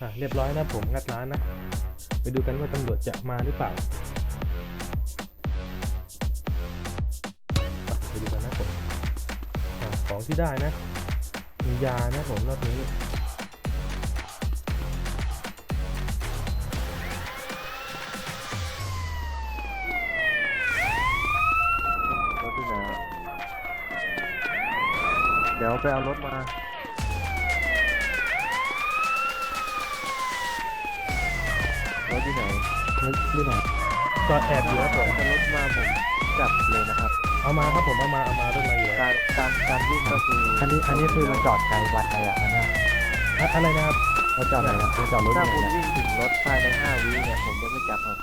อะเรียบร้อยนะผมงัดร้านนะ ไปดูกันว่าตำรวจจะมาหรือเปล่าอะไปดูกันนะผมอะของที่ได้นะ มียานะผมรอบนี้รถที่ไหนอะเดี๋ยวไปเอารถมา รถที่ไหนนี่หน่อยจอดแอบอยู่ครับผมถ้ารถมาผมจับเลยนะครับ เอามาครับผมเอามาเอามารถมาอยู่แล้วการการการวิ่งก็คืออัอันนี้อันนี้คือมันจอดไกลวันไปอะอันเนี้ยอะอะไรนะครับเราจอดไหนครับเราจอดรถถ้าไหนคุณเนี่ยวิ่งถึงรถภายใน5วิเนี่ยผมจะไม่จับครับ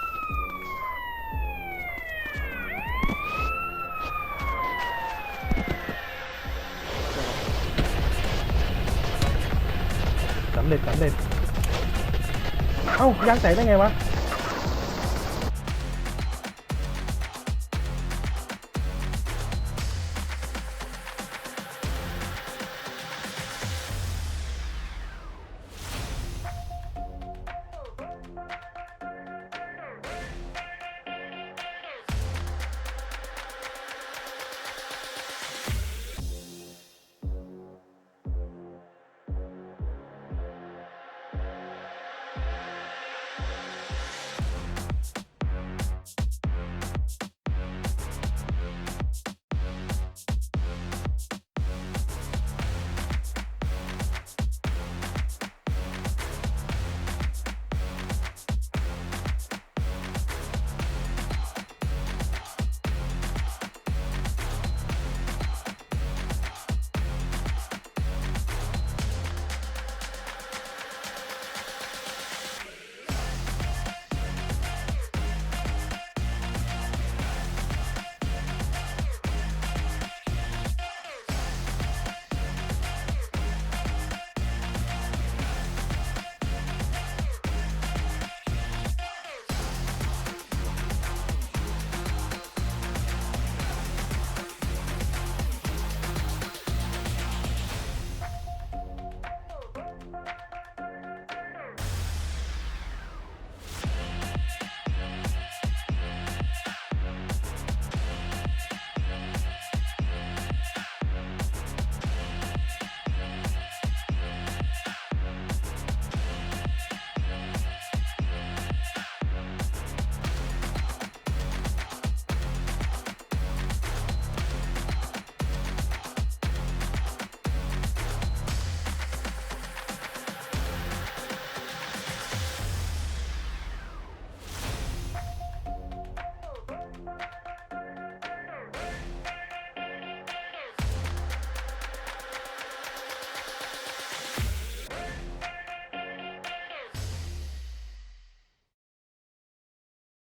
สำเร็จสำเร็จเอ้ายางแตกได้ไงวะ